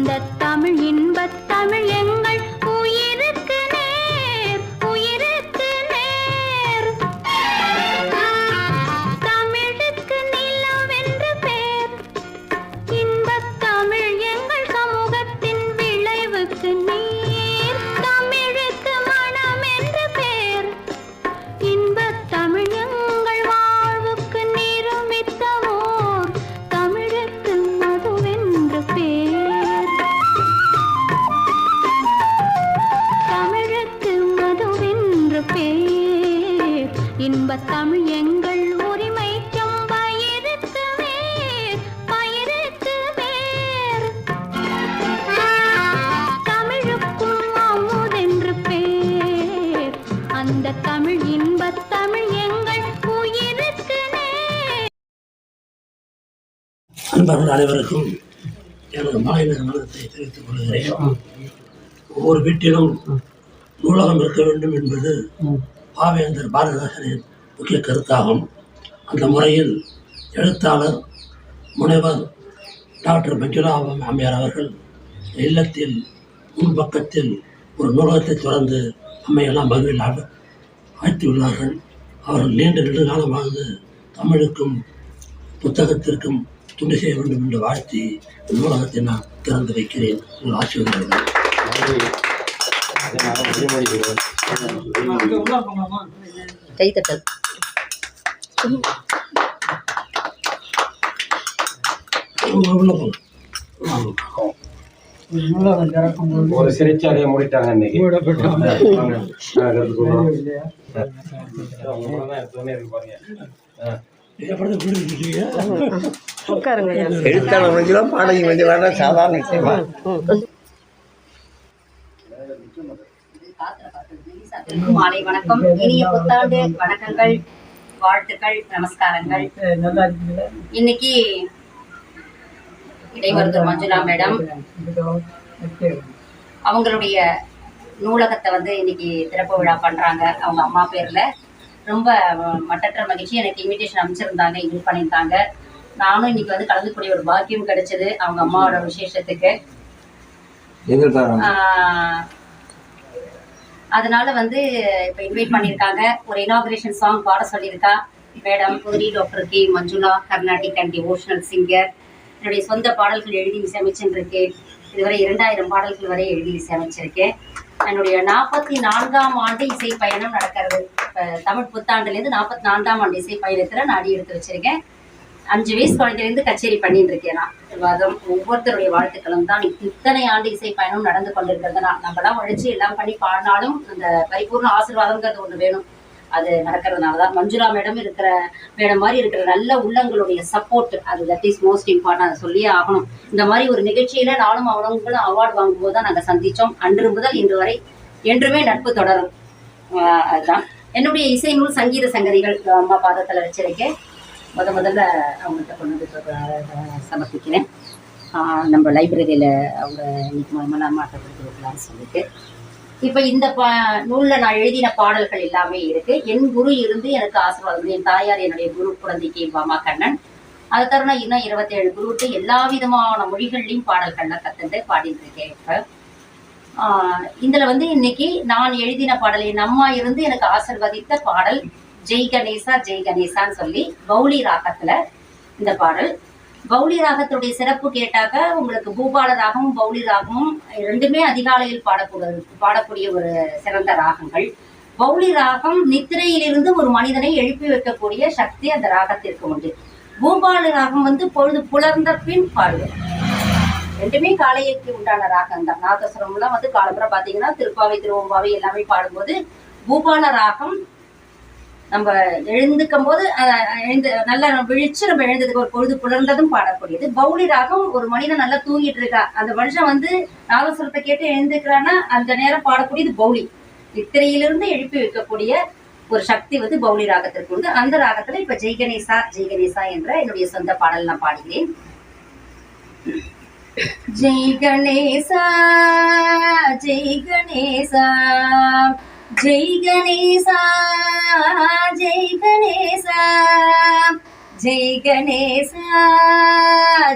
இந்த தமிழ் இன்பத் அன்பர்கள் அனைவருக்கும் எனது மாநில வணக்கத்தை தெரிவித்துக் கொள்கிறேன். ஒவ்வொரு வீட்டிலும் நூலகம் இருக்க வேண்டும் என்பது பாவேந்தர் பாரதிதாசனின் முக்கிய கருத்தாகும். அந்த முறையில் எழுத்தாளர் முனைவர் டாக்டர் மஞ்சுளா அம்மையார் அவர்கள் இல்லத்தில் முன்பக்கத்தில் ஒரு நூலகத்தை திறந்து நம்மையெல்லாம் மகிழ்வில் அழைத்துள்ளார்கள் அவர்கள் நீண்ட நெடுங்காலம் தமிழுக்கும் புத்தகத்திற்கும் துணை செய்ய வேண்டும் என்று வாழ்த்தி நூலகத்தை நான் திறந்து வைக்கிறேன் உங்கள் ஆசீர்வாதங்கள் கைத்தட்டல். ஒரு சிறைச்சாலையை மூடிட்டாங்க இன்னைக்கு பாருங்க. உட்காருங்க ஐயா. எழுத்தாளர் மஞ்சளா பாடகி மஞ்சளான சாதாரண விஷயமா? அனைவருக்கும் மாலை வணக்கம். இனிய புத்தாண்டு வணக்கங்கள் வாழ்த்துக்கள் நமஸ்காரங்கள். இன்னைக்கு இடைமருத்துவர் மஞ்சுளா மேடம். அவங்களுடைய நூலகத்தை வந்து இன்னைக்கு திறப்பு விழா பண்றாங்க. அவங்க அம்மா பேர்ல. ரொம்ப மட்டற்ற மகிழ்ச்சி. எனக்கு இன்விடேஷன் அமைச்சிருந்தாங்க இது பண்ணியிருந்தாங்க நானும் இன்னைக்கு வந்து கலந்துக்கூடிய ஒரு பாக்கியம் கிடைச்சது. அவங்க அம்மாவோட விசேஷத்துக்கு. அதனால வந்து இப்போ இன்வைட் பண்ணியிருக்காங்க. ஒரு இனாகிரேஷன் சாங் பாட சொல்லியிருக்கா. Madam புதிரி doctor K. Manjula Carnatic and devotional singer என்னுடைய சொந்த பாடல்கள் எழுதி இசையமைச்சுருக்கேன். இதுவரை இரண்டாயிரம் பாடல்கள் வரை எழுதி இசையமைச்சிருக்கேன் என்னுடைய நாற்பத்தி நான்காம் ஆண்டு இசை பயணம் நடக்கிறது. இப்போ தமிழ் புத்தாண்டுலேருந்து நாற்பத்தி நான்காம் ஆண்டு இசை பயணத்தில் நான் அடி எடுத்து வச்சிருக்கேன். அஞ்சு வயசு குழந்தையிலேருந்து கச்சேரி பண்ணிட்டு இருக்கேன் நான். விவாதம் ஒவ்வொருத்தருடைய வாழ்த்துக்களும் தான். இத்தனை ஆண்டு இசை பயணம் நடந்து நான் நம்மளாம் உழைச்சி எல்லாம் பண்ணி பாடினாலும் அந்த பரிபூர்ண ஆசீர்வாதம்ங்கிறது ஒன்று வேணும். அது நடக்கிறதுனால தான் மஞ்சுளா மேடம் இருக்கிற மேடம் மாதிரி இருக்கிற நல்ல உள்ளங்களுடைய சப்போர்ட் அது தட் இஸ் மோஸ்ட் இம்பார்ட்டன் அதை சொல்லியே ஆகணும். இந்த மாதிரி ஒரு நிகழ்ச்சியில நானும் அவனவங்களும் அவார்டு வாங்கும்போது தான் நாங்கள் சந்தித்தோம் அன்று முதல் இன்று வரை என்றுமே நட்பு தொடரும். அதுதான். என்னுடைய இசை நூல் சங்கீத சங்கதிகள் அம்மா பாதத்தில் வச்சிருக்கேன். முத முதல்ல அவங்கள்ட்ட கொண்டு வந்து சமர்ப்பிக்கிறேன். நம்ம லைப்ரரியில் அவங்க இன்னைக்கு முதல்ல அம்மாட்ட கொடுத்து வைக்கலாம்னு சொல்லிட்டு. இப்போ இந்த பா நூலில் நான் எழுதின பாடல்கள் எல்லாமே இருக்கு. என் குரு இருந்து எனக்கு ஆசீர்வாதம். என் தாயார் என்னுடைய குரு குழந்தைக்கு பாமா கண்ணன் அது தவிர இன்னும் இருபத்தேழு குருவுக்கு எல்லா விதமான மொழிகள்லையும் பாடல்கள்லாம் கற்றுட்டு பாடிட்டு இருக்கேன் இப்போ. ஆஹ் இதுல வந்து இன்னைக்கு நான் எழுதின பாடல் என் அம்மா இருந்து எனக்கு ஆசிர்வதித்த பாடல் ஜெய் கணேசா ஜெய் கணேசான்னு சொல்லி பௌலி ராகத்துல இந்த பாடல். பௌளி ராகத்துடைய சிறப்பு கேட்டாக்க உங்களுக்கு பூபால ராகமும் பௌளி ராகமும் ரெண்டுமே அதிகாலையில் பாடக்கூடிய பாடக்கூடிய ஒரு சிறந்த ராகங்கள். பௌளி ராகம் நித்திரையிலிருந்து ஒரு மனிதனை எழுப்பி வைக்கக்கூடிய சக்தி அந்த ராகத்திற்கு உண்டு. பூபால ராகம் வந்து பொழுது புலர்ந்த பின் பாடுவோம் ரெண்டுமே காலைக்கு உண்டான ராகம் தான். நாதஸ்வரம்லாம் வந்து காலம்புற பாத்தீங்கன்னா திருப்பாவை திருவம்பாவை எல்லாமே பாடும்போது பூபால ராகம் நம்ம எழுந்துக்கும் போது எழுந்து நல்லா விழிச்சு நம்ம எழுந்ததுக்கு ஒரு பொழுது புலர்ந்ததும் பாடக்கூடியது. பௌளி ராகம் ஒரு மனிதன் நல்லா தூங்கிட்டு இருக்கா அந்த மனுஷன் வந்து நாதஸ்வரத்தை கேட்டு எழுந்துக்கிறான்னா அந்த நேரம் பாடக்கூடியது பௌலி. நித்திரையிலிருந்து எழுப்பி வைக்கக்கூடிய ஒரு சக்தி வந்து பௌளி ராகத்திற்கு உண்டு. அந்த ராகத்துல இப்ப ஜெய்கணேசா ஜெய்கணேசா என்ற என்னுடைய சொந்த பாடல் நான் பாடுகிறேன். ஜெய் கணேசா ஜெய் கணேசா. ஜெய் கணேசா ஜெய் கணேசா ஜெய் கணேசா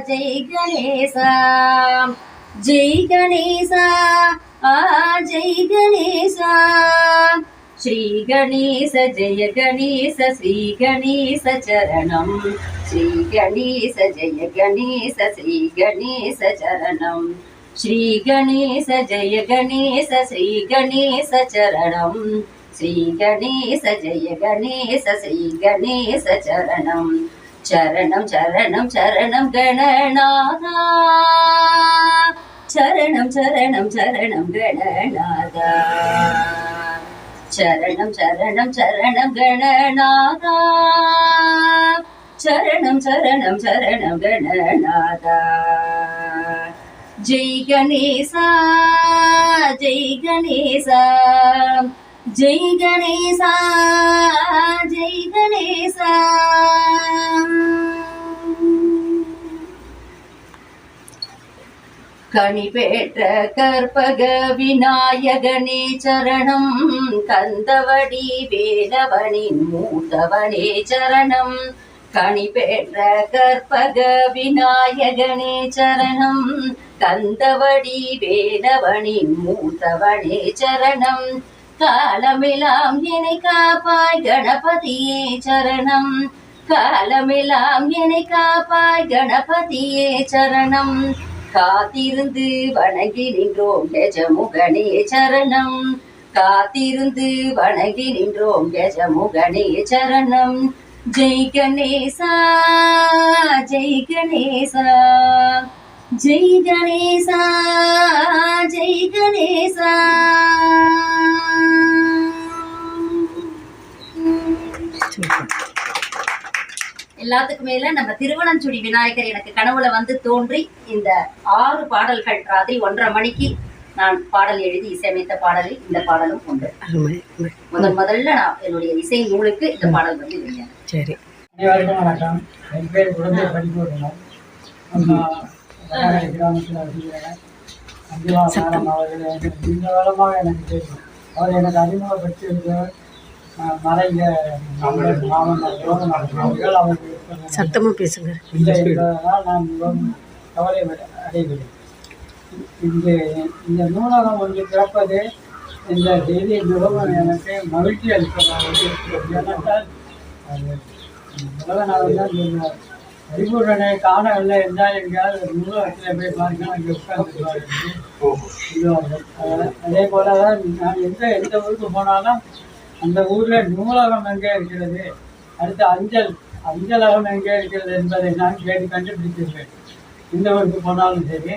ஜெய் கணேசா ஜெய் கணேசா ஆ ஜெய் கணேசா ஸ்ரீ கணேச ஜெய கணேச ஸ்ரீ கணேச சரணம் ஸ்ரீ கணேச ஜெய கணேச ஸ்ரீ கணேச சரணம் ஸ்ரீ கணேச ஜெய கணேச ஸ்ரீ கணேச சரணம். ஸ்ரீ கணேச ஜெய கணேச ஸ்ரீ கணேச சரணம். சரணம் சரணம் சரணம் கணநாதா. சரணம் சரணம் சரணம் கணநாதா. சரணம் சரணம் சரணம் கணநாதா. சரணம் சரணம் சரணம் கணநாதா. ஜெய் கணேசா ஜெய் கணேசா ஜெய் கணேசா ஜெய் கணேசா. கனி கற்பக விநாயகனே சரணம் கந்தவடி வேலவனின் மூத்தவனே சரணம். கனி பெற்ற கற்பக விநாயகனே சரணம். கந்தவடி வேதவணி மூத்தவனே சரணம். காலமெல்லாம் என்னை காப்பாய் கணபதியே சரணம். காலமெல்லாம் என்னை காப்பாய் கணபதியே சரணம். காத்திருந்து வணங்கி நின்றோம் கஜமுகனே சரணம். காத்திருந்து வணங்கி நின்றோம் கஜமுகனே சரணம். ஜெய் கணேசா ஜெய் கணேசா ஜெய் கணேசா ஜெய் கணேசா. எல்லாத்துக்கும் மேல நம்ம திருவனஞ்சுடி விநாயகர் எனக்கு கனவுல வந்து தோன்றி இந்த ஆறு பாடல்கள் ராத்திரி ஒன்றரை மணிக்கு நான் பாடல் எழுதி இசையமைத்த பாடலில் இந்த பாடலும் உண்டு. முதல் முதல்ல நான் என்னுடைய இசை நூலுக்கு இந்த பாடல் வந்து வெளியான சரி. அனைவருக்கும் வணக்கம். என் பேர் குழந்தை கிராமத்தில் வசிக்கிறேன் மேடம் அவர்கள் எனக்கு காலமாக எனக்கு தெரியும். அவர் எனக்கு அறிமுகப்படுத்தி நம்முடைய மாமன்னர் யோகநாதன் அவர்கள் அவர்கள் சத்தமா பேசுங்க. நான் மிகவும் கவலை அடைகிறேன். இந்த இந்த நூலகம் ஒன்று திறப்பது இந்த செய்தி மிகவும் எனக்கு மகிழ்ச்சி அளிப்பதாக இருக்கிறது. ஏனென்றால் அது தான் சொல்லுவார் காணவில்லை என்றால் எங்கேயாவது ஒரு நூலகத்தில் போய் பாருங்கள் அங்கே சொல்லுவார்கள் அதே. போல தான் நான் எந்த எந்த ஊருக்கு போனாலும் அந்த ஊரில் நூலகம் எங்கே இருக்கிறது அடுத்து அஞ்சல் அஞ்சலகம் எங்கே இருக்கிறது என்பதை நான் கேட்டு கண்டுபிடித்திருப்பேன். எந்த ஊருக்கு போனாலும் சரி.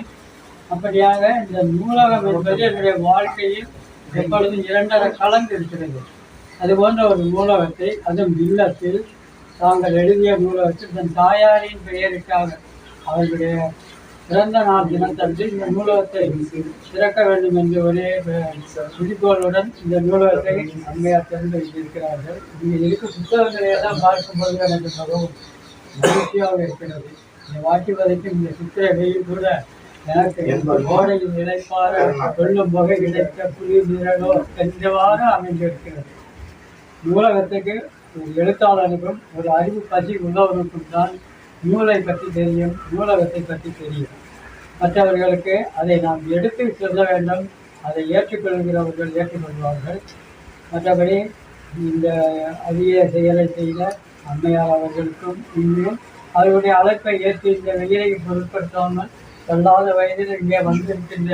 அப்படியாக இந்த நூலகம் என்பது என்னுடைய வாழ்க்கையில் எப்பொழுதும் இரண்டரை கலந்து இருக்கிறது. அது போன்ற ஒரு நூலகத்தை அதுவும் இல்லத்தில் தாங்கள் எழுதிய நூலகத்தில் தன் தாயாரின் பெயருக்காக அவர்களுடைய பிறந்த நாள் தினத்தன்று இந்த நூலகத்தை திறக்க வேண்டும் என்று ஒரே குறிக்கோளுடன் இந்த நூலகத்தை அம்மையார் திறந்து வைத்திருக்கிறார்கள். இங்கே இருக்க புத்தகங்களை எல்லாம் பார்க்கும்போது எனக்கு மிகவும் மகிழ்ச்சியாக இருக்கிறது. இந்த வாக்கிவதற்கு இந்த சித்திரை வெயில் கூட கோடையில் இழைப்பார கொள்ளும் வகை கிடைத்த புலி நிரலோ அமைந்திருக்கிறது. நூலகத்துக்கு ஒரு எழுத்தாளனுக்கும் ஒரு அறிவு பசி உள்ளவனுக்கும் தான் நூலை பற்றி தெரியும் நூலகத்தை பற்றி தெரியும். மற்றவர்களுக்கு அதை நாம் எடுத்து சொல்ல வேண்டும் அதை ஏற்றுக்கொள்கிறவர்கள் ஏற்றுக்கொள்வார்கள். மற்றபடி இந்த அரிய செயலை செய்த அம்மையார் அவர்களுக்கும் இன்னும் அவருடைய அழைப்பை ஏற்று இந்த வெயிலை பொருட்படுத்தாமல் சொல்லாத வயதில் இங்கே வந்திருக்கின்ற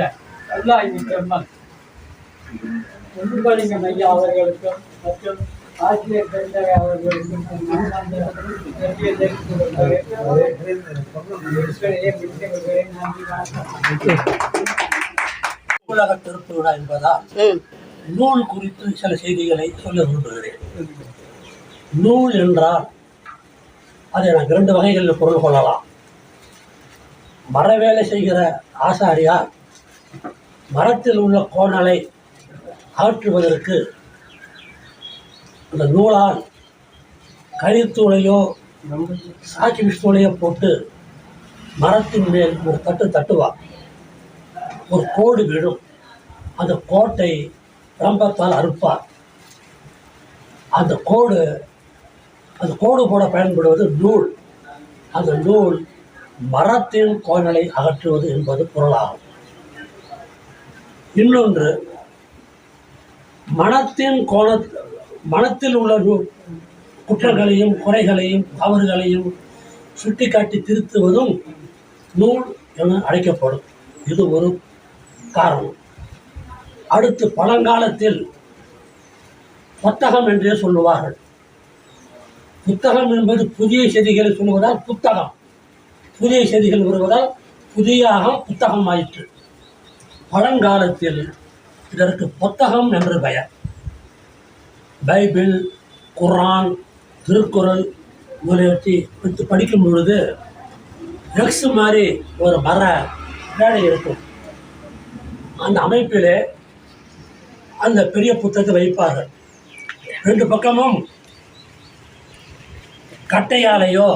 எல்லா பெருமாள். முன்பலிங்கம் ஐயா அவர்களுக்கும் மற்றும் ஆசிரியர் பெருந்தகை அவர்களுக்கும் உலக திருப்புவிழா என்பதால் நூல் குறித்து சில செய்திகளை சொல்ல விரும்புகிறேன். நூல் என்றால் அதை நான் இரண்டு வகைகளில் பொருள் கொள்ளலாம். மரவேலை செய்கிற ஆசாரியார் மரத்தில் உள்ள கோணலை ஆற்றுவதற்கு அந்த நூலால் கரித்தூளையோ சாக்கி விஷ்ணுலையோ போட்டு மரத்தின் மேல் ஒரு தட்டு தட்டுவார். ஒரு கோடு விழும். அந்த கோட்டை ரம்பத்தால் அறுப்பார். அந்த கோடு அந்த கோடு போட பயன்படுவது நூல். அந்த நூல் மரத்தின் கோணலை அகற்றுவது என்பது பொருளாகும். இன்னொன்று மனத்தின் கோண மனத்தில் உள்ள குற்றங்களையும் குறைகளையும் தவறுகளையும் சுட்டிக்காட்டி திருத்துவதும் நூல் என அழைக்கப்படும். இது ஒரு காரணம். அடுத்து பழங்காலத்தில் புத்தகம் என்றே சொல்லுவார்கள். புத்தகம் என்பது புதிய செய்திகளை சொல்லுவதால் புத்தகம். புதிய செய்திகள் வருவதால் புதியாக புத்தகம் ஆயிற்று பழங்காலத்தில் இதற்கு புத்தகம் என்று பெயர். பைபிள் குர்ஆன் திருக்குறள் முதலியவற்றை வைத்து படிக்கும் பொழுது எக்ஸ் மாதிரி ஒரு மர வேலை இருக்கும். அந்த அமைப்பிலே அந்த பெரிய புத்தகத்தை வைப்பார்கள். ரெண்டு பக்கமும் கட்டையாலையோ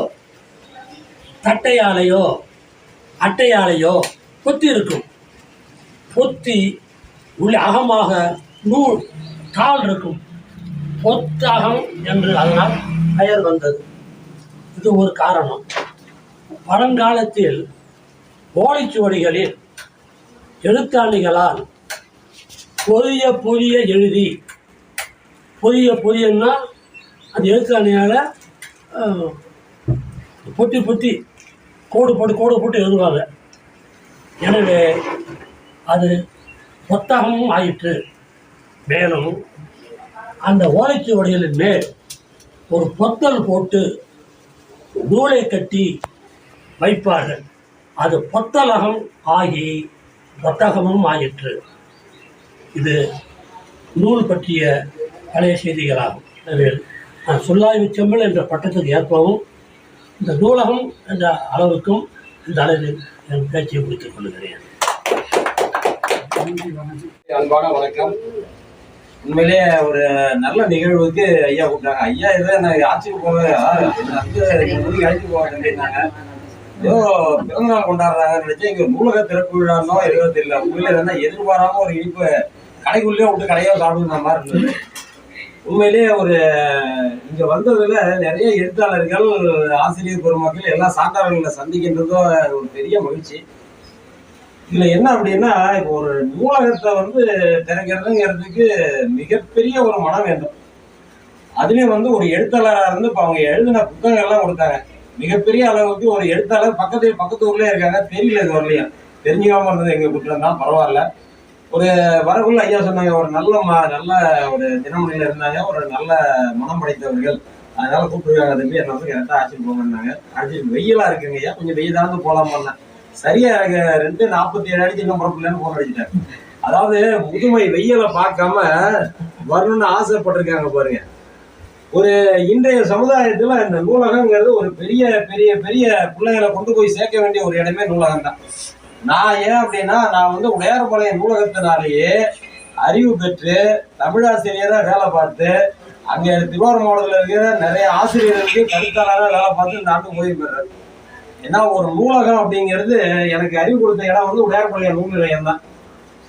தட்டையாலையோ அட்டையாலையோ பொத்தி இருக்கும் பொத்தி உள்ள அகமாக நூல் கால் இருக்கும். பொத்தகம் என்று அதனால் பெயர் வந்தது. இது ஒரு காரணம். பழங்காலத்தில் ஓலைச்சுவடிகளில் எழுத்தாணிகளால் புதிய புதிய எழுதி புதிய புதியன்னா அந்த எழுத்தாணியால் பொட்டி பொத்தி கோடு போட்டு கோடு போட்டு எழுதுவாங்க. எனவே அது புத்தகமும் ஆயிற்று. மேலும் அந்த ஓலைச்சுவடிகளின் மேல் ஒரு பொத்தல் போட்டு நூலை கட்டி வைப்பார்கள். அது பொத்தலகம் ஆகி புத்தகமும் ஆயிற்று. இது நூல் பற்றிய பழைய செய்திகளாகும். எனவே நான் சொல்லாய்வு செம்மல் என்ற பட்டத்துக்கு ஏற்பவும் இந்த நூலகம் என்ற அளவுக்கும் இந்த அளவில் என் பேச்சை முடித்துக் கொள்கிறேன். அன்பான வணக்கம். உண்மையிலே ஒரு நல்ல நிகழ்வுக்கு ஐயா கூப்பிட்டாங்க. ஐயா இதை நான் ஆட்சிக்கு போவேன் வந்து முடிக்கு அழைச்சிட்டு போக ஏதோ பிறந்தநாள் கொண்டாடுறாங்க நினைச்சு இங்க நூலக திறப்பு விழானோ எதுவோ தெரியல. உண்மையில எதிர்பாராம ஒரு இனிப்பு கடைக்குள்ளேயே விட்டு கடையோ சாப்பிடுற மாதிரி இருந்தது. உண்மையிலேயே ஒரு இங்கே வந்ததில் நிறைய எழுத்தாளர்கள் ஆசிரியர் பெருமக்கள் எல்லா சான்றாளர்களை சந்திக்கின்றதோ ஒரு பெரிய மகிழ்ச்சி. இதில் என்ன அப்படின்னா இப்போ ஒரு நூலகத்தை வந்து திறக்கிறதுங்கிறதுக்கு மிகப்பெரிய ஒரு மனம் வேண்டும். அதுலேயும் வந்து ஒரு எழுத்தாளராக இருந்து இப்போ அவங்க எழுதின புத்தகங்கள்லாம் கொடுத்தாங்க. மிகப்பெரிய அளவுக்கு ஒரு எழுத்தாளர் பக்கத்து பக்கத்து ஊர்லேயே இருக்காங்க தெரியல இது வரலையும் தெரிஞ்சுக்காம இருந்தது எங்கள் வீட்டில் தான் பரவாயில்ல. ஒரு வரக்குள்ள ஐயா சொன்னாங்க. ஒரு நல்ல ம- நல்ல ஒரு தினமணியில இருந்தாங்க. ஒரு நல்ல மனம் படைத்தவர்கள். அதனால கூப்பிடுவாங்க தம்பி. என்ன வந்து கரெக்டா அழைச்சிட்டு போங்கன்னாங்க. அழைச்சிட்டு வெயிலா இருக்குங்க ஐயா. கொஞ்சம் வெயிலாந்து போலாம் பண்ணேன். சரியா எனக்கு ரெண்டு நாற்பத்தி ஏழு அடிச்சு இன்னும் பிறப்பில்லைன்னு போன் அடிச்சிட்டேன். அதாவது முதுமை வெயிலை பார்க்காம வரணும்னு ஆசைப்பட்டிருக்காங்க பாருங்க. ஒரு இன்றைய சமுதாயத்துல இந்த நூலகங்கிறது ஒரு பெரிய பெரிய பெரிய பிள்ளைகளை கொண்டு போய் சேர்க்க வேண்டிய ஒரு இடமே நூலகம் தான் நான் ஏன் அப்படின்னா நான் வந்து உடையார்பாளையம் நூலகத்தினாலேயே அறிவு பெற்று தமிழாசிரியராக வேலை பார்த்து அங்கே திருவாரூர் மாவட்டத்தில் இருக்கிற நிறைய ஆசிரியர்களுக்கு கருத்தாளராக வேலை பார்த்து இந்த ஆண்டு ஓய்வு பெறுறேன். ஏன்னா ஒரு நூலகம் அப்படிங்கிறது எனக்கு அறிவு கொடுத்த இடம் வந்து உடையார்பாளையம் நூல் நிலையம் தான்.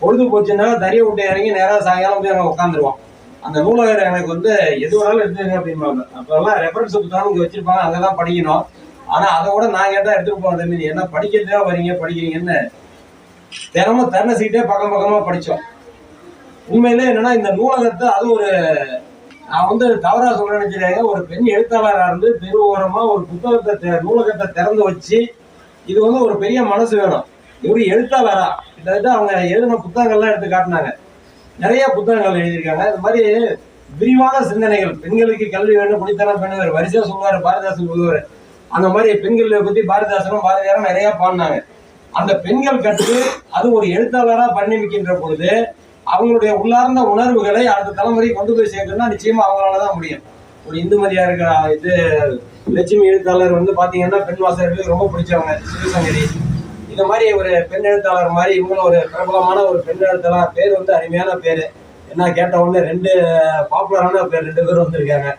பொழுது போச்சுன்னா தறிய விட்டு இறங்கி நேராக சாயங்காலம் போய் அங்கே உட்காந்துருவோம் அந்த நூலகர் எனக்கு வந்து எது வேணாலும் எடுத்துங்க அப்படிம்பாங்க. அப்போல்லாம் ரெஃபரன்ஸ் புத்தகம் இங்கே வச்சிருப்பாங்க அங்கே தான் படிக்கணும். ஆனால் அதை கூட நான் கேட்டால் எடுத்துட்டு போனது மீன் என்ன படிக்கிறதுக்காக வரீங்க? படிக்கிறீங்கன்னு தினமும் தரண சீட்டே பக்கம் பக்கமாக படித்தோம் உண்மையிலே என்னன்னா இந்த நூலகத்தை அது ஒரு நான் வந்து தவறா சொல்ல நினைச்சிருக்காங்க ஒரு பெண் எழுத்தாளராக இருந்து தெரு ஓரமா ஒரு புத்தகத்தை நூலகத்தை திறந்து வச்சு இது வந்து ஒரு பெரிய மனசு வேணும். இவரு எழுத்தாளரா? கிட்டத்தட்ட அவங்க எழுதின புத்தகங்கள்லாம் எடுத்து காட்டினாங்க. நிறைய புத்தகங்கள் எழுதியிருக்காங்க. இது மாதிரி விரிவான சிந்தனைகள். பெண்களுக்கு கல்வி வேணும் குடித்தனம் பெண்கள் வரிசையா சொல்லுவாரு பாரதிதாசன் சொல்லுவாரு. அந்த மாதிரி பெண்களை பத்தி பாரதிதாசனும் பாரதியாரும் நிறைய பாடினாங்க. அந்த பெண்கள் கற்று அது ஒரு எழுத்தாளரா பரிணமிக்கின்ற பொழுது அவங்களுடைய உள்ளார்ந்த உணர்வுகளை அடுத்த தலைமுறை கொண்டு போய் சேர்க்கணும்னா நிச்சயமா அவங்களால தான் முடியும். ஒரு இந்துமதியா இருக்கிற இது லட்சுமி எழுத்தாளர் வந்து பாத்தீங்கன்னா பெண் வாசகர்களுக்கு ரொம்ப பிடிச்சவங்க சிவசங்கரி. இந்த மாதிரி ஒரு பெண் எழுத்தாளர் மாதிரி இவங்களும் ஒரு பிரபலமான ஒரு பெண் எழுத்தாளர். பேர் வந்து அருமையான பேரு. என்ன கேட்ட உடனே ரெண்டு பாப்புலரான பேர் ரெண்டு பேரும் வந்திருக்காங்க.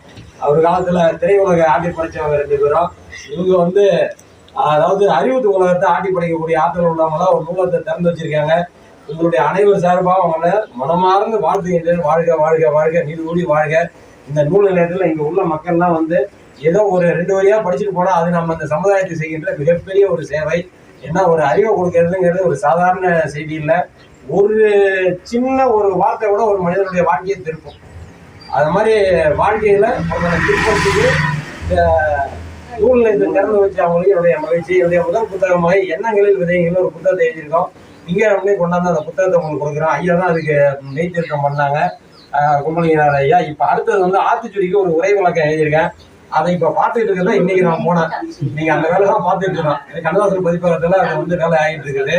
அவர் காலத்தில் திரையுலக ஆட்டி படைச்சவங்க ரெண்டு பேரும். இவங்க வந்து அதாவது அறிவுத்து உலகத்தை ஆட்டி படைக்கக்கூடிய ஆற்றல் உள்ளவங்க ஒரு நூலகத்தை திறந்து வச்சிருக்காங்க. உங்களுடைய அனைவர் சார்பாக அவங்கள மனமார்ந்து வாழ்த்துகின்றேன் வாழ்க வாழ்க வாழ்க நீடு கூடி வாழ்க. இந்த நூல் நிலையத்தில் இங்கே உள்ள மக்கள்லாம் வந்து ஏதோ ஒரு ரெண்டு வழியாக படிச்சுட்டு போனால் அது நம்ம இந்த சமுதாயத்தை செய்கின்ற மிகப்பெரிய ஒரு சேவை. ஏன்னா ஒரு அறிவை கொடுக்கறதுங்கிறது ஒரு சாதாரண செய்தி இல்லை. ஒரு சின்ன ஒரு வார்த்தை கூட ஒரு மனிதனுடைய வாழ்க்கையை திருப்பும். அது மாதிரி வாழ்க்கையில் அவங்களை திருப்பத்துக்கு இந்த இது திறந்து வச்சு அவங்களுக்கு என்னுடைய மகிழ்ச்சி என்னுடைய முதல் புத்தகமாக எண்ணங்களில் விதைகள் ஒரு புத்தகத்தை எழுதியிருக்கோம். இங்கே அப்படியே கொண்டாந்து அந்த புத்தகத்தை உங்களுக்கு கொடுக்குறோம். ஐயா தான் அதுக்கு மெய்த்திருத்தம் பண்ணாங்க. கும்பலிங்கனார் ஐயா. இப்போ அடுத்தது வந்து ஆத்திச்சுடிக்கு ஒரு உரை விளக்கம் எழுதியிருக்கேன். அதை இப்போ பார்த்துட்டு இருக்கிறதா இன்னைக்கு நான் போனேன். நீங்கள் அந்த வேலை தான் பார்த்துட்டு இருக்கோம் எனக்கு கண்ணதாசன் பதிப்பகத்தில் அது வந்து வேலை ஆகிட்டு இருக்குது.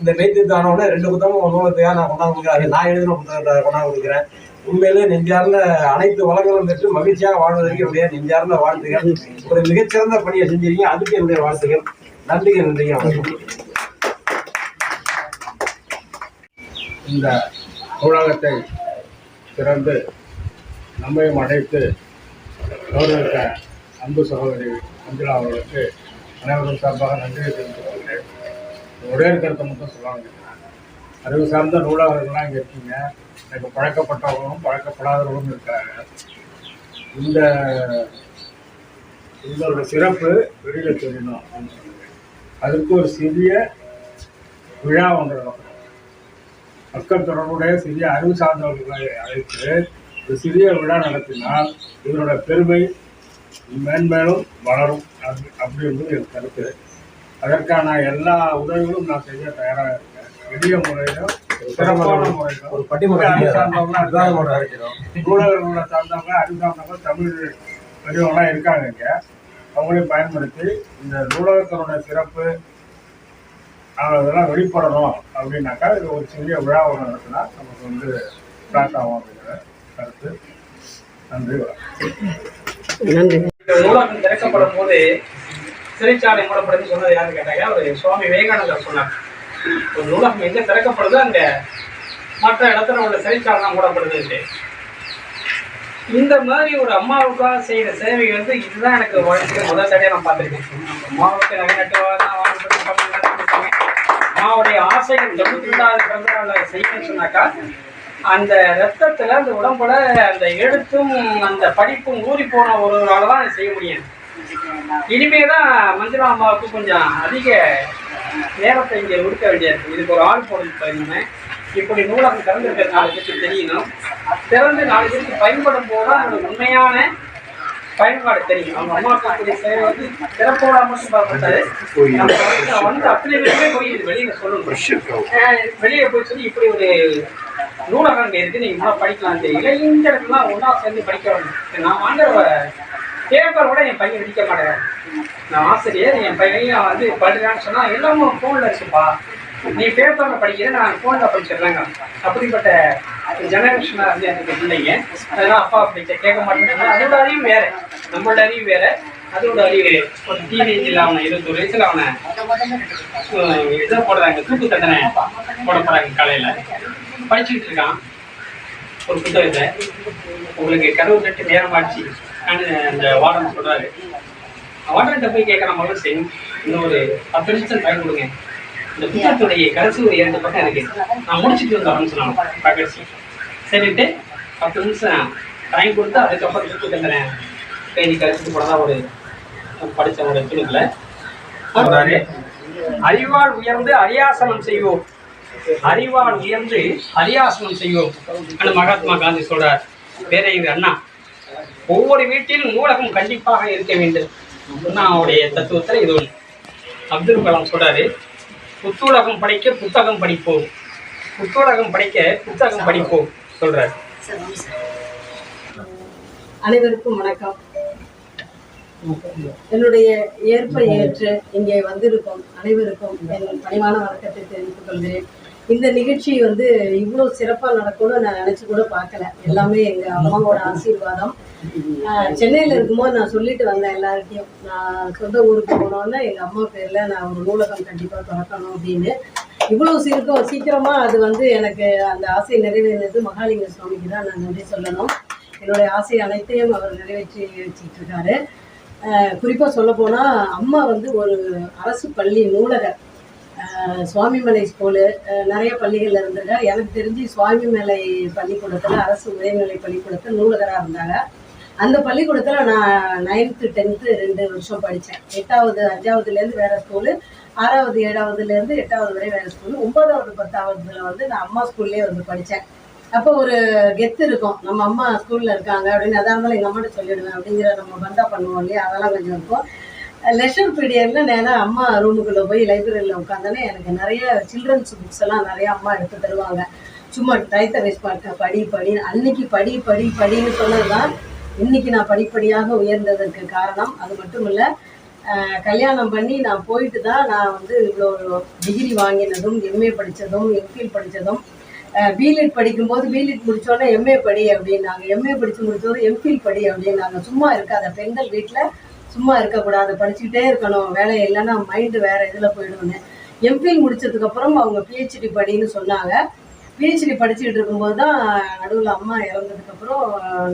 இந்த மெய்த்திருத்தம் ரெண்டு புத்தகமும் நூலகத்தையாக நான் கொண்டாந்து கொடுக்குறேன். நான் எழுதின புத்தகத்தை கொண்டாந்து கொடுக்குறேன். உண்மையிலே நெஞ்சார்ந்த அனைத்து வளங்களும் பெற்று மகிழ்ச்சியாக வாழ்வதற்கு என்னுடைய நெஞ்சார்ந்த வாழ்த்துகள். ஒரு மிகச்சிறந்த பணியை செஞ்சிருக்கீங்க அதுக்கு என்னுடைய வாழ்த்துகள். நன்றிங்க நன்றிகள் வணக்கம். இந்த நூலகத்தை திறந்து நம்மையும் அழைத்து கௌரவித்த அன்பு சகோதரி மஞ்சுளா அவர்களுக்கு அனைவரும் சார்பாக நன்றியை தெரிவித்துக் கொள்கிறேன். ஒரே கருத்தை மட்டும் சொல்லுவாங்க அறிவு சார்ந்த நூலகர்கள்லாம் இங்கே இருக்கீங்க. எனக்கு பழக்கப்பட்டவர்களும் பழக்கப்படாதவர்களும் இருக்கிறாங்க. இந்த இதோட சிறப்பு வெளியில் தெரியணும் அப்படின்னு சொல்லுங்க அதுக்கு ஒரு சிறிய விழா ஒன்று நடக்கணும். மக்கள் தொடர்புடைய சிறிய அறிவு சார்ந்தவர்களை அழைத்து ஒரு சிறிய விழா நடத்தினால் இதனோட பெருமை மேன்மேலும் வளரும். அப்படி அப்படின்றது என் கருத்து. அதற்கான எல்லா உதவிகளும் நான் செய்ய தயாராக இருக்கேன். எளிய முறையிலும் சிறப்பான ஒரு பட்டிமன்ற சார்ந்தவங்க சார்ந்தவங்க தமிழ் பெரியவங்களாம் இருக்காங்க இங்க. அவங்களையும் பயன்படுத்தி இந்த நூலகத்தினோட சிறப்பு அவங்க இதெல்லாம் வெளிப்படணும் அப்படின்னாக்கா இது ஒரு சிறிய விழா ஒன்று நடத்தினா நமக்கு வந்து ஸ்டார்ட் ஆகும் அப்படிங்கிற கருத்து. நன்றி. வணக்கம் நன்றி. இந்த நூலகம் திறக்கப்படும் போது சிறைச்சாலை மூடப்படுதுன்னு சொன்னது யாருன்னு கேட்டாங்க? அவர் சுவாமி விவேகானந்தர் சொன்னார். ஒரு நூலகம் எங்கே திறக்கப்படுதோ அங்கே மற்ற இடத்துல உள்ள சிறைச்சாரணம் கூடப்படுது மூடப்படுது இந்த மாதிரி ஒரு அம்மாவுக்காக செய்கிற சேவை வந்து இதுதான் எனக்கு வாழ்க்கை முதல் தடையா நான் பார்த்துருக்கேன். அம்மாவுக்கு நகை நட்டு அம்மாவுடைய ஆசைகள் தொண்ணூத்தி ரெண்டாவது பிறந்த நாளில் செய்யணும்னு சொன்னாக்கா அந்த ரத்தத்தில் அந்த உடம்புல அந்த எழுத்தும் அந்த படிப்பும் ஊறி போன ஒருவரால் தான் செய்ய முடியும். இனிமே தான் மஞ்சுளா அம்மாவுக்கு கொஞ்சம் அதிக நேரத்தை இங்கே ஒதுக்க வேண்டியது. இதுக்கு ஒரு ஆள் போடுறது பயனுமே இப்படி நூலகம் திறந்திருக்கிற நாலு பேருக்கு தெரியணும் திறந்து நாலு பேருக்கு பயன்படும் போது தான் உண்மையான பயன்பாடு தெரியும். அவங்க அம்மா அப்பாவுடைய சேவை வந்து சிறப்போட மட்டும் பார்க்கப்பட்டாரு நம்ம வந்து அத்தனை பேருமே போய் இது வெளியில சொல்லணும். வெளியே போய் சொல்லி இப்படி ஒரு நூலகம் இருக்கு. நீங்க நல்லா படிக்கலாம். இந்த இளைஞர்கள்லாம் ஒன்றா சேர்ந்து படிக்க வேண்டும் நான் வாங்குற பேப்பர் கூட என் பையன் படிக்க மாட்டேன் நான் ஆசிரியர் என் பையன் வந்து படிக்கிறான்னு சொன்னால் எல்லாமும் ஃபோனில் இருக்குப்பா. நீ பேப்பரில் படிக்கிற நான் ஃபோனில் படிச்சிடுறேங்க. அப்படிப்பட்ட ஜெனரேஷனாக இருந்து எனக்கு பிள்ளைங்க அதெல்லாம் அப்பா படிச்ச கேட்க மாட்டேன் அதோட அறிவு வேறு. நம்மளோட அறிவு வேறு. அதோட அறிவு ஒரு டீனேஜில் அவனை இருபத்தொரு வயசில் அவனை இதை போடுறாங்க தூக்கு தண்டனை போட போகிறாங்க காலையில். படிச்சுக்கிட்டு இருக்கான். ஒரு புத்தகத்தை. உங்களுக்கு கதவு கட்டு நேரம் ஆச்சு அந்த வார்டன் சொல்றாரு. வார்டன்கிட்ட போய் கேட்குற சரி இன்னும் ஒரு பத்து நிமிஷம் டைம் கொடுங்க. இந்த புத்தகத்துடைய கடைசி ஒரு இரண்டு பக்கம் இருக்கு. நான் முடிச்சுட்டு வந்தோம்னு சொன்னாங்க கடைசி சரின்ட்டு பத்து நிமிஷம் டைம் கொடுத்து அதுக்கப்புறம் தூக்கு தந்துறேன். கைதி கழிச்சுட்டு போனதா ஒரு படித்த ஒரு துணுக்கில். சொல்றாரு அறிவால் உயர்ந்து அரியாசனம் செய்வோம். அறிவால் உயர்ந்து அரியாசனம் செய்வோம். மகாத்மா காந்தி சொல்றார். வேற அண்ணா ஒவ்வொரு வீட்டிலும் நூலகம் கண்டிப்பாக இருக்க வேண்டும். அவருடைய தத்துவத்தில் இது ஒன்று அப்துல் கலாம் சொல்றாரு புத்துலகம் படிக்க புத்தகம் படிப்போம். புத்துலகம் படிக்க புத்தகம் படிப்போம் சொல்கிறார் அனைவருக்கும் வணக்கம். என்னுடைய ஏற்பை ஏற்று இங்கே வந்திருக்கும் அனைவருக்கும் என் பணிவான வணக்கத்தை தெரிவித்துக் கொள்கிறேன். இந்த நிகழ்ச்சி வந்து இவ்வளோ சிறப்பாக நடக்கும்னு நான் நினச்சி கூட பார்க்கல. எல்லாமே எங்கள் அம்மாவோட ஆசீர்வாதம். சென்னையில் இருக்கும்போது நான் சொல்லிட்டு வந்தேன் எல்லாருக்கையும். நான் சொந்த ஊருக்கு போனோன்னே எங்கள் அம்மா பேரில் நான் ஒரு நூலகம் கண்டிப்பாக திறக்கணும் அப்படின்னு. இவ்வளோ சீக்கிரம் சீக்கிரமாக அது வந்து எனக்கு அந்த ஆசை நிறைவேறினது மகாலிங்க சுவாமிக்கு தான் நான் நன்றி சொல்லணும். என்னுடைய ஆசை அனைத்தையும் அவர் நிறைவேற்றி வச்சுட்டு இருக்காரு குறிப்பாக சொல்லப்போனால் அம்மா வந்து ஒரு அரசு பள்ளி நூலகர். சுவாமிமலை ஸ்கூலு நிறைய பள்ளிகள்ல இருந்திருக்காரு எனக்கு தெரிஞ்சு சுவாமிமலை பள்ளிக்கூடத்தில் அரசு உயர்நிலை பள்ளிக்கூடத்தில் நூலகராக இருந்தாங்க. அந்த பள்ளிக்கூடத்தில் நான் நைன்த்து டென்த்து ரெண்டு வருஷம் படித்தேன் எட்டாவது அஞ்சாவதுலேருந்து வேறு ஸ்கூலு ஆறாவது ஏழாவதுலேருந்து எட்டாவது வரை வேறு ஸ்கூல் ஒன்பதாவது பத்தாவதுல வந்து நான் அம்மா ஸ்கூல்லேயே வந்து படித்தேன் அப்போ ஒரு கெத்து இருக்கும். நம்ம அம்மா ஸ்கூலில் இருக்காங்க அப்படின்னு அதான் இருந்தாலும் எங்கள் அம்மாட்ட சொல்லிடுவேன். அப்படிங்கிற நம்ம பந்தா பண்ணுவோம் இல்லையா? அதெல்லாம் கொஞ்சம் இருக்கும். லெஷர் பீரியடில் நேராக அம்மா ரூமுக்குள்ளே போய் லைப்ரரியில் உட்காந்தோன்னே எனக்கு நிறைய சில்ட்ரன்ஸ் புக்ஸ் எல்லாம் நிறைய அம்மா எடுத்து தருவாங்க. சும்மா டயத்தை வேஸ்ட் பண்ண படி படி அன்னைக்கு படி படி படின்னு சொன்னது தான் இன்னைக்கு நான் படிப்படியாக உயர்ந்ததற்கு காரணம். அது மட்டும் இல்லை கல்யாணம் பண்ணி நான் போயிட்டு தான் நான் வந்து இவ்வளோ டிகிரி வாங்கினதும் எம்ஏ படித்ததும் எம்ஃபில் படித்ததும் பிலிட் படிக்கும்போது பிலிட் முடித்தோடனே எம்ஏ படி அப்படின்னாங்க. எம்ஏ படித்து முடித்தோடு எம்ஃபில் படி அப்படின்னாங்க. சும்மா இருக்காத பெண்கள் வீட்டில் சும்மா இருக்கக்கூடாது படிச்சுக்கிட்டே இருக்கணும். வேலை இல்லைன்னா மைண்டு வேறு இதில் போயிடும்னு. எம்ஃபில் முடிச்சதுக்கப்புறம் அவங்க பிஹெச்டி படின்னு சொன்னாங்க. பிஹெச்டி படிச்சுக்கிட்டு இருக்கும்போது தான் நடுவில் அம்மா இறந்ததுக்கப்புறம்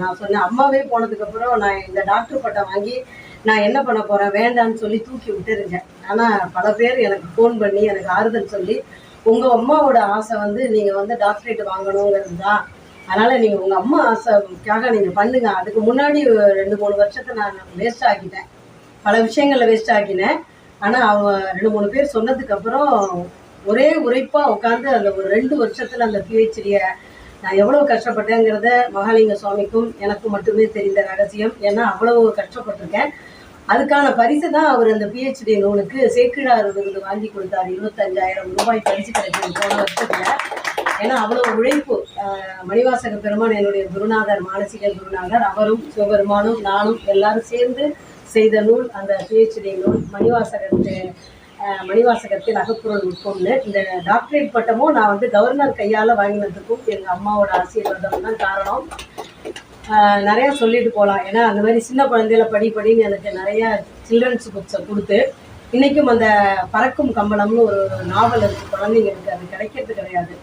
நான் சொன்னேன் அம்மாவே போனதுக்கப்புறம் நான் இந்த டாக்டர் பட்டம் வாங்கி நான் என்ன பண்ண போகிறேன் வேண்டான்னு சொல்லி தூக்கி விட்டுருந்தேன். ஆனால் பல பேர் எனக்கு ஃபோன் பண்ணி எனக்கு ஆறுதல் சொல்லி உங்கள் அம்மாவோட ஆசை வந்து நீங்கள் வந்து டாக்டரேட் வாங்கணுங்கிறது தான். அதனால் நீங்கள் உங்கள் அம்மா ஆசைக்காக நீங்கள் பண்ணுங்க. அதுக்கு முன்னாடி ரெண்டு மூணு வருஷத்தை நான் வேஸ்ட் ஆக்கிட்டேன். பல விஷயங்களில் வேஸ்ட் ஆக்கினேன். ஆனால் அவங்க ரெண்டு மூணு பேர் சொன்னதுக்கு அப்புறம் ஒரே உரைப்பாக உட்காந்து அந்த ஒரு ரெண்டு வருஷத்தில் அந்த பிஹெச்டியை நான் எவ்வளோ கஷ்டப்பட்டேங்கிறத மகாலிங்க சுவாமிக்கும் எனக்கும் மட்டுமே தெரிந்த ரகசியம். ஏன்னா அவ்வளவு கஷ்டப்பட்டிருக்கேன். அதுக்கான பரிசு தான் அவர் அந்த பிஹெச்டி நூலுக்கு சேக்கிழார் விருது வாங்கி கொடுத்தார். இருபத்தஞ்சாயிரம் ரூபாய் பரிசு கிடைக்கும் போன வருஷத்தில். ஏன்னா அவ்வளோ உழைப்பு மணிவாசக பெருமான் என்னுடைய குருநாதர் மானசீக குருநாதர் அவரும் சிவபெருமானும் நானும் எல்லாரும் சேர்ந்து செய்த நூல் அந்த பிஹெச்டி நூல் மணிவாசகத்து மணிவாசகத்தில் அகப்பொருள் உட்கொண்டு இந்த டாக்டரேட் பட்டமும் நான் வந்து கவர்னர் கையால் வாங்கினதுக்கும் எங்கள் அம்மாவோட ஆசீர்வாதம் தான் காரணம். நிறையா சொல்லிட்டு போகலாம் ஏன்னா அந்த மாதிரி சின்ன குழந்தையில படி படின்னு எனக்கு நிறையா சில்ட்ரன்ஸ் புக்ஸை கொடுத்து இன்றைக்கும் அந்த பறக்கும் கம்பளம்னு ஒரு நாவல் இருக்குது குழந்தைங்களுக்கு அது கிடைக்கிறது கிடையாது.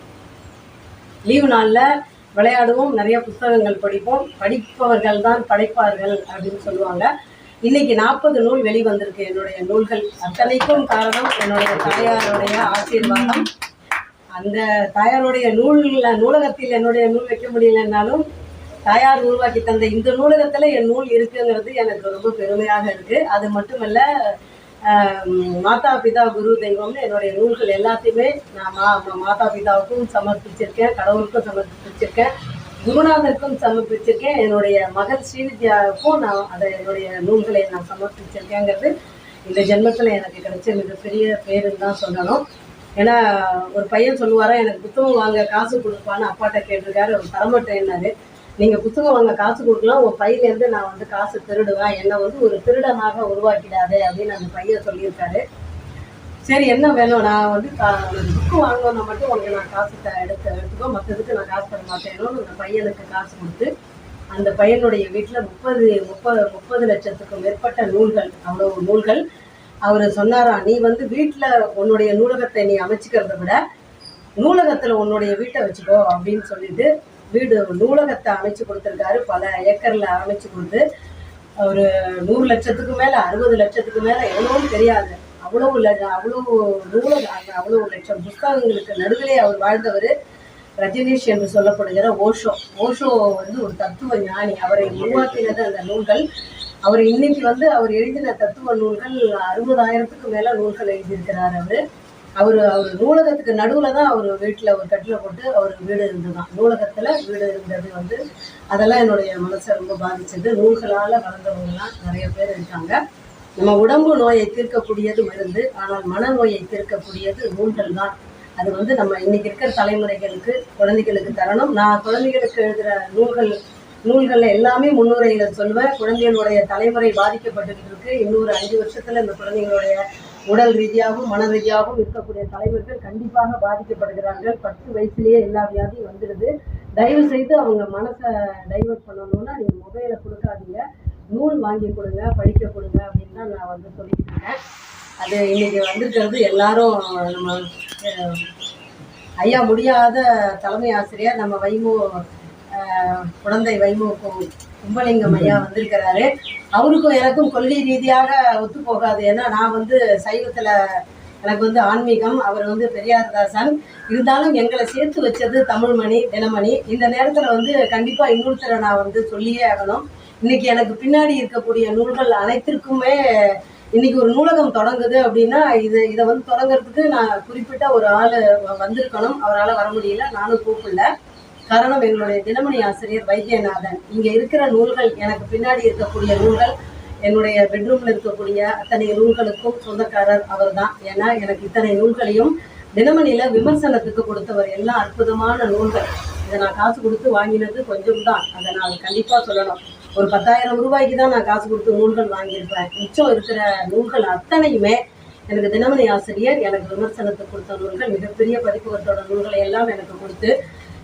லீவு நாளில் விளையாடுவோம் நிறைய புத்தகங்கள் படிப்போம். படிப்பவர்கள் தான் படைப்பார்கள் அப்படின்னு சொல்லுவாங்க. இன்னைக்கு நாற்பது நூல் வெளிவந்திருக்கு. என்னுடைய நூல்கள் அத்தனைக்கும் காரணம் என்னுடைய தாயாருடைய ஆசீர்வாதம். அந்த தாயாருடைய நூல்ல நூலகத்தில் என்னுடைய நூல் வைக்க முடியலன்னாலும் தாயார் உருவாக்கி தந்த இந்த நூலகத்தில் என் நூல் இருக்குங்கிறது எனக்கு ரொம்ப பெருமையாக இருக்குது அது மட்டுமல்ல மாதா பிதா குரு தெய்வம்னு என்னுடைய நூல்கள் எல்லாத்தையுமே நான் மா மாதா பிதாவுக்கும் சமர்ப்பிச்சிருக்கேன் கடவுளுக்கும் சமர்ப்பிச்சிருக்கேன் குருநாதருக்கும் சமர்ப்பிச்சிருக்கேன் என்னுடைய மகள் ஸ்ரீவித்யாவுக்கும் நான் அதை என்னுடைய நூல்களை நான் சமர்ப்பிச்சிருக்கேங்கிறது இந்த ஜென்மத்தில் எனக்கு கிடைச்ச மிகப்பெரிய பேருன்னு தான் சொல்லணும். ஏன்னா ஒரு பையன் சொல்லுவாரா எனக்கு புத்தகம் வாங்க காசு கொடுப்பான்னு அப்பாட்ட கேட்டிருக்காரு அவர் தரமாட்டேன்னாரு. நீங்கள் புத்தகம் வாங்க காசு கொடுக்கலாம். உங்கள் பையிலேருந்து நான் வந்து காசு திருடுவேன். என்னை வந்து ஒரு திருடனாக உருவாக்கிடாதே அப்படின்னு அந்த பையன் சொல்லியிருக்காரு. சரி என்ன வேணும்? நான் வந்து புக்கு வாங்கணும்னா மட்டும் உனக்கு நான் காசு த- எடுத்து எடுத்துக்கோ. மற்றதுக்கு நான் காசு தர மாட்டேனோன்னு அந்த பையனுக்கு காசு கொடுத்து அந்த பையனுடைய வீட்டில் முப்பது முப்பது முப்பது லட்சத்துக்கும் மேற்பட்ட நூல்கள் அவ்வளோ நூல்கள் அவர் சொன்னாரா நீ வந்து வீட்டில் உன்னுடைய நூலகத்தை நீ அமைச்சிக்கிறத விட நூலகத்தில் உன்னுடைய வீட்டை வச்சுக்கோ அப்படின்னு சொல்லிட்டு வீடு நூலகத்தை அமைச்சு கொடுத்துருக்காரு. பல ஏக்கரில் அமைச்சு கொடுத்து ஒரு நூறு லட்சத்துக்கு மேலே அறுபது லட்சத்துக்கு மேலே எவ்வளோன்னு தெரியாது. அவ்வளவு அவ்வளவு நூலகம் அவ்வளவு லட்சம் புஸ்தகங்களுக்கு நடுவிலே அவர் வாழ்ந்தவர் ரஜினீஷ் என்று சொல்லப்படுகிற ஓஷோ. ஓஷோ வந்து ஒரு தத்துவ ஞானி. அவரை உருவாக்கினது அந்த நூல்கள். அவர் இன்னைக்கு வந்து அவர் எழுதின தத்துவ நூல்கள் அறுபதாயிரத்துக்கு மேல நூல்கள் எழுதியிருக்கிறார் அவர். அவர் அவர் நூலகத்துக்கு நடுவில் தான் அவர் வீட்டில் ஒரு கட்டில் போட்டு அவர் வீடு இருந்ததுதான். நூலகத்தில் வீடு இருந்தது வந்து அதெல்லாம் என்னுடைய மனசை ரொம்ப பாதிச்சது. நூல்களால் வளர்ந்தவங்கலாம் நிறைய பேர் இருக்காங்க. நம்ம உடம்பு நோயை தீர்க்கக்கூடியது மருந்து ஆனால் மனநோயை தீர்க்கக்கூடியது நூல்கள் தான். அது வந்து நம்ம இன்னைக்கு இருக்கிற தலைமுறைகளுக்கு குழந்தைகளுக்கு தரணும். நான் குழந்தைகளுக்கு எழுதுகிற நூல்கள் நூல்களில் எல்லாமே முன்னுரையில் சொல்லுவேன். குழந்தைகளுடைய தலைமுறை பாதிக்கப்பட்டுக்கிட்டு இருக்கு. இன்னொரு அஞ்சு வருஷத்தில் இந்த குழந்தைங்களுடைய உடல் ரீதியாகவும் மன ரீதியாகவும் இருக்கக்கூடிய தலைவர்கள் கண்டிப்பாக பாதிக்கப்படுகிறார்கள். பத்து வயசுலயே எல்லா வியாதியும் வந்துடுது. தயவு செய்து அவங்க மனசை டைவர்ட் பண்ணணும்னா நீங்கள் மொபைலை கொடுக்காதீங்க. நூல் வாங்கி கொடுங்க படிக்க கொடுங்க அப்படின்னு தான் நான் வந்து சொல்லிட்டு இருக்கேன். அது இன்னைக்கு வந்திருக்கிறது எல்லாரும் நம்ம ஐயா முடியாத தலைமை ஆசிரியர் நம்ம வைமோ குழந்தை வைமுகம் கும்பலிங்கம் ஐயா வந்திருக்கிறாரு. அவருக்கும் எனக்கும் கொள்கை ரீதியாக ஒத்து போகாது. ஏன்னா நான் வந்து சைவத்தில் எனக்கு வந்து ஆன்மீகம் அவர் வந்து பெரியார்தாசன் இருந்தாலும் எங்களை சேர்த்து வச்சது தமிழ்மணி தினமணி. இந்த நேரத்தில் வந்து கண்டிப்பாக இன்னொருத்தரை நான் வந்து சொல்லியே ஆகணும். இன்னைக்கு எனக்கு பின்னாடி இருக்கக்கூடிய நூல்கள் அனைத்திற்குமே இன்னைக்கு ஒரு நூலகம் தொடங்குது அப்படின்னா இது இதை வந்து தொடங்குறதுக்கு நான் குறிப்பிட்ட ஒரு ஆள் வந்திருக்கணும். அவரால் வர முடியல. நானும் கூப்பிடல. காரணம் எங்களுடைய தினமணி ஆசிரியர் வைத்தியநாதன். இங்கே இருக்கிற நூல்கள் எனக்கு பின்னாடி இருக்கக்கூடிய நூல்கள் என்னுடைய பெட்ரூம்ல இருக்கக்கூடிய அத்தனை நூல்களுக்கும் சொந்தக்காரர் அவர் தான் ஏன்னா எனக்கு இத்தனை நூல்களையும் தினமணியில விமர்சனத்துக்கு கொடுத்தவர் எல்லாம் அற்புதமான நூல்கள். இதை நான் காசு கொடுத்து வாங்கினது கொஞ்சம் தான். அதை நான் கண்டிப்பா சொல்லணும். ஒரு பத்தாயிரம் ரூபாய்க்கு தான் நான் காசு கொடுத்து நூல்கள் வாங்கியிருப்பேன். மிச்சம் இருக்கிற நூல்கள் அத்தனையுமே எனக்கு தினமணி ஆசிரியர் எனக்கு விமர்சனத்துக்கு கொடுத்த நூல்கள் மிகப்பெரிய பதிப்பகத்தோட நூல்களை எல்லாம் எனக்கு கொடுத்து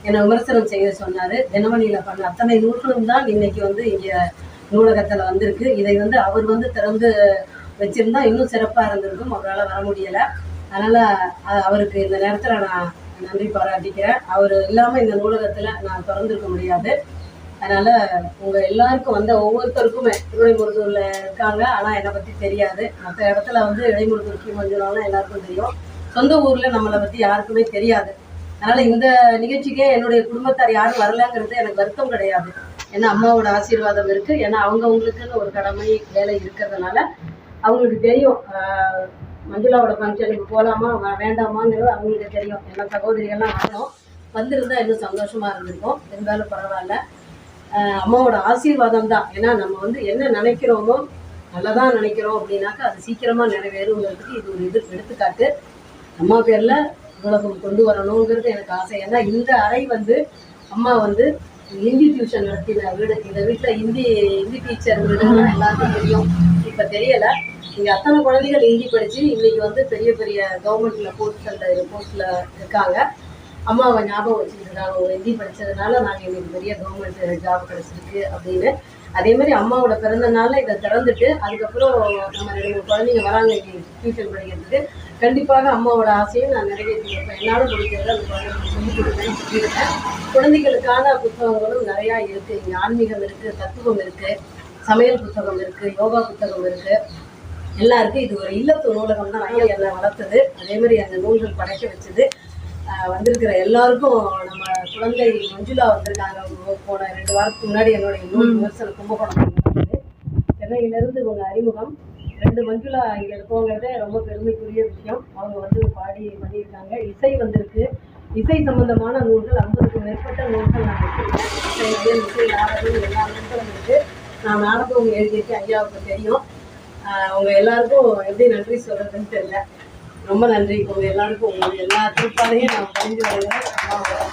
என்னை விமர்சனம் செய்ய சொன்னார். தினமணியில் பண்ண அத்தனை நூல்களும் தான் இன்னைக்கு வந்து இங்கே நூலகத்தில் வந்திருக்கு. இதை வந்து அவர் வந்து திறந்து வச்சுருந்தா இன்னும் சிறப்பாக இருந்திருக்கும். அவரால் வர முடியலை. அதனால் அவருக்கு இந்த நேரத்தில் நான் நன்றி பாராட்டிக்கிறேன். அவர் இல்லாமல் இந்த நூலகத்தில் நான் திறந்திருக்க முடியாது. அதனால் உங்கள் எல்லாருக்கும் வந்த ஒவ்வொருத்தருக்குமே இடைமுருதூரில் இருக்காங்க. ஆனால் என்னை பற்றி தெரியாது. மற்ற இடத்துல வந்து இடைமுருதூர் கி எல்லாருக்கும் தெரியும். சொந்த ஊரில் நம்மளை பற்றி யாருக்குமே தெரியாது. அதனால இந்த நிகழ்ச்சிக்கே என்னுடைய குடும்பத்தார் யாரும் வரலங்கிறது எனக்கு வருத்தம் கிடையாது. ஏன்னா அம்மாவோட ஆசீர்வாதம் இருக்கு. ஏன்னா அவங்கவுங்களுக்குன்னு ஒரு கடமை வேலை இருக்கிறதுனால அவங்களுக்கு தெரியும். மஞ்சுளாவோட ஃபங்க்ஷனுக்கு போகலாமா வேண்டாமாங்கிறது அவங்களுக்கு தெரியும். ஏன்னா சகோதரிகள்லாம் வரணும். வந்திருந்தா இன்னும் சந்தோஷமா இருந்திருக்கும். இருந்தாலும் பரவாயில்ல. அம்மாவோட ஆசீர்வாதம் தான். ஏன்னா நம்ம வந்து என்ன நினைக்கிறோமோ நல்லதாக நினைக்கிறோம் அப்படின்னாக்கா அது சீக்கிரமா நிறைவேறுங்கிறதுக்கு இது ஒரு இது எடுத்துக்காட்டு. அம்மா பேர்ல உலகம் கொண்டு வரணுங்கிறது எனக்கு ஆசை. ஏன்னா இந்த அறை வந்து அம்மா வந்து ஹிந்தி டியூஷன் நடத்தின வீடு. இந்த வீட்டில் ஹிந்தி ஹிந்தி டீச்சர் வீடுன்னு எல்லாருக்கும் தெரியும். இப்போ தெரியலை. இங்கே அத்தனை குழந்தைகள் ஹிந்தி படித்து இன்னைக்கு வந்து பெரிய பெரிய கவர்மெண்ட்ல போஸ்ட்ல போஸ்ட்ல இருக்காங்க. அம்மாவை ஞாபகம் வச்சுருக்காங்க அவங்க ஹிந்தி படித்ததுனால நாங்கள் இன்னைக்கு பெரிய கவர்மெண்ட் ஜாப் கிடச்சிருக்கு அப்படின்னு. அதே மாதிரி அம்மாவோட பிறந்த நாளில் இதை திறந்துட்டு அதுக்கப்புறம் நம்ம ரெண்டு மூணு குழந்தைங்க வராங்க டியூஷன் படிக்கிறதுக்கு. கண்டிப்பாக அம்மாவோட ஆசையை நான் நிறைவேற்றி என்னால் முடிஞ்சதை அந்த குழந்தைகளுக்கு சொல்லிக் கொடுப்பேன் சொல்லியிருக்கேன் குழந்தைகளுக்கான புத்தகங்களும் நிறையா இருக்குது இங்கே ஆன்மீகம் இருக்குது தத்துவம் இருக்குது சமையல் புத்தகம் இருக்குது யோகா புத்தகம் இருக்குது எல்லாம் இது ஒரு இல்லத்து நூலகம் தான் ஐயா என்னை வளர்த்தது. அதேமாதிரி அந்த நூல்கள் படைக்க வச்சது வந்திருக்கிற எல்லாருக்கும் நம்ம குழந்தை மஞ்சுளா வந்திருக்காங்க. அவங்க போன ரெண்டு வாரத்துக்கு முன்னாடி என்னுடைய நூல் விமர்சன கும்பகோணம் சென்னையிலிருந்து உங்கள் அறிமுகம். ரெண்டு மஞ்சுளா இங்கே இருக்கோங்கிறது ரொம்ப பெருமைக்குரிய விஷயம். அவங்க வந்து பாடி பண்ணியிருக்காங்க. இசை வந்திருக்கு. இசை சம்பந்தமான நூல்கள் ஐம்பதுக்கும் மேற்பட்ட நூல்கள் நான் வச்சிருக்கேன். இசை இசை நாடகம் எல்லா நூல்களும் இருக்கு. நான் நாடகம் எழுதியிருக்கேன். ஐயாவுக்கு தெரியும். அவங்க எல்லாருக்கும் எப்படி நன்றி சொல்கிறதுன்னு தெரியல. ரொம்ப நன்றி. உங்கள் எல்லாருக்கும் உங்கள் எல்லா திருப்பாலையும் நான் தெரிஞ்சு வருகிறேன்.